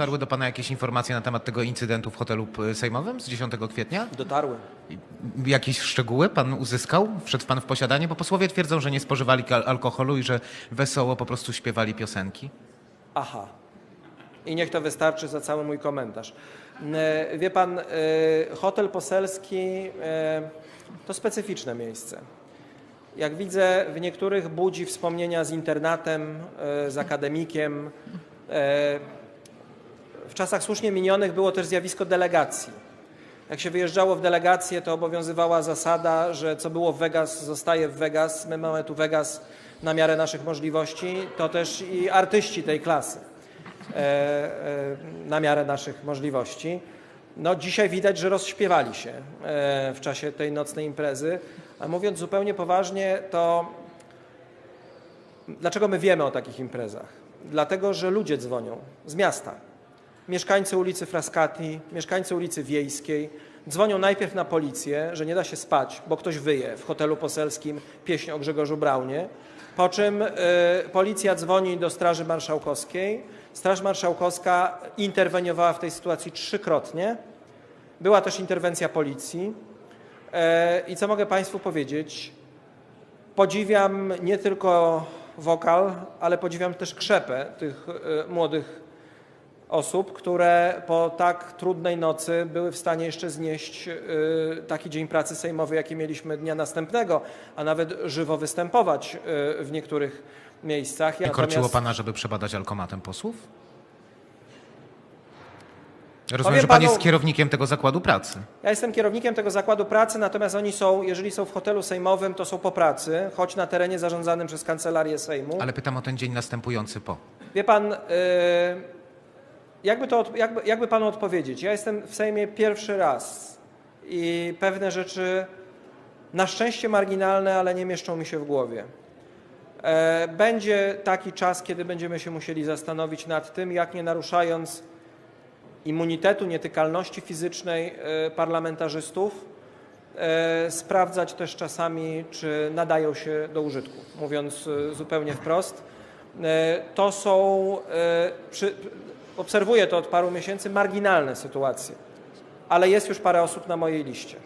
dotarły do Pana jakieś informacje na temat tego incydentu w hotelu sejmowym z 10 kwietnia? Dotarły. Jakieś szczegóły Pan uzyskał? Wszedł Pan w posiadanie? Bo posłowie twierdzą, że nie spożywali alkoholu i że wesoło po prostu śpiewali piosenki. Aha. I niech to wystarczy za cały mój komentarz. Wie pan, e, hotel poselski e, to specyficzne miejsce. Jak widzę, w niektórych budzi wspomnienia z internatem, e, z akademikiem. W czasach słusznie minionych było też zjawisko delegacji. Jak się wyjeżdżało w delegację, to obowiązywała zasada, że co było w Vegas, zostaje w Vegas. My mamy tu Vegas na miarę naszych możliwości. To też i artyści tej klasy e, e, na miarę naszych możliwości. No, dzisiaj widać, że rozśpiewali się e, w czasie tej nocnej imprezy. A mówiąc zupełnie poważnie, to dlaczego my wiemy o takich imprezach? Dlatego, że ludzie dzwonią z miasta. Mieszkańcy ulicy Frascati, mieszkańcy ulicy Wiejskiej dzwonią najpierw na policję, że nie da się spać, bo ktoś wyje w hotelu poselskim pieśń o Grzegorzu Braunie, po czym y, policja dzwoni do Straży Marszałkowskiej. Straż Marszałkowska interweniowała w tej sytuacji trzykrotnie. Była też interwencja policji. E, I co mogę Państwu powiedzieć? Podziwiam nie tylko wokal, ale podziwiam też krzepę tych e, młodych osób, które po tak trudnej nocy były w stanie jeszcze znieść e, taki dzień pracy sejmowy, jaki mieliśmy dnia następnego, a nawet żywo występować e, w niektórych miejscach. Nie korciło Natomiast- Pana, żeby przebadać alkomatem posłów? Rozumiem, Powiem że Pan panu- jest kierownikiem tego zakładu pracy. Ja jestem kierownikiem tego zakładu pracy, natomiast oni są, jeżeli są w hotelu sejmowym, to są po pracy, choć na terenie zarządzanym przez kancelarię Sejmu. Ale pytam o ten dzień następujący po. Wie pan, y, jakby, to, jakby, jakby panu odpowiedzieć? Ja jestem w Sejmie pierwszy raz i pewne rzeczy na szczęście marginalne, ale nie mieszczą mi się w głowie. E, Będzie taki czas, kiedy będziemy się musieli zastanowić nad tym, jak nie naruszając immunitetu, nietykalności fizycznej e, parlamentarzystów, e, sprawdzać też czasami, czy nadają się do użytku, mówiąc zupełnie wprost. E, To są, e, przy, obserwuję to od paru miesięcy, marginalne sytuacje, ale jest już parę osób na mojej liście.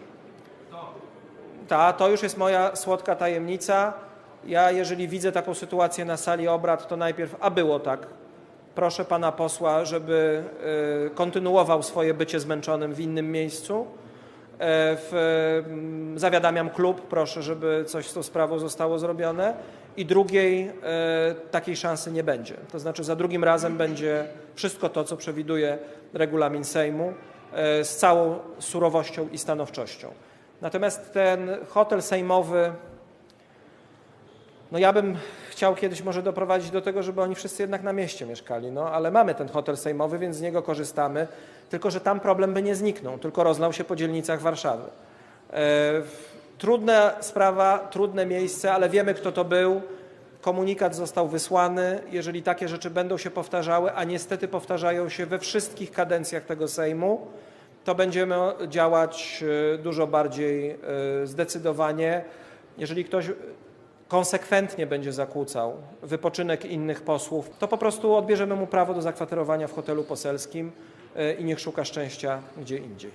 Ta, to już jest moja słodka tajemnica. Ja, jeżeli widzę taką sytuację na sali obrad, to najpierw, a było tak, proszę pana posła, żeby e, kontynuował swoje bycie zmęczonym w innym miejscu. E, W, mm, zawiadamiam klub, proszę, żeby coś z tą sprawą zostało zrobione. I drugiej e, takiej szansy nie będzie. To znaczy za drugim razem będzie wszystko to, co przewiduje regulamin Sejmu, e, z całą surowością i stanowczością. Natomiast ten hotel sejmowy, no ja bym chciał kiedyś może doprowadzić do tego, żeby oni wszyscy jednak na mieście mieszkali, no ale mamy ten hotel sejmowy, więc z niego korzystamy, tylko że tam problem by nie zniknął, tylko rozlał się po dzielnicach Warszawy. E, Trudna sprawa, trudne miejsce, ale wiemy kto to był. Komunikat został wysłany. Jeżeli takie rzeczy będą się powtarzały, a niestety powtarzają się we wszystkich kadencjach tego Sejmu, to będziemy działać e, dużo bardziej e, zdecydowanie. Jeżeli ktoś konsekwentnie będzie zakłócał wypoczynek innych posłów, to po prostu odbierzemy mu prawo do zakwaterowania w hotelu poselskim e, i niech szuka szczęścia gdzie indziej.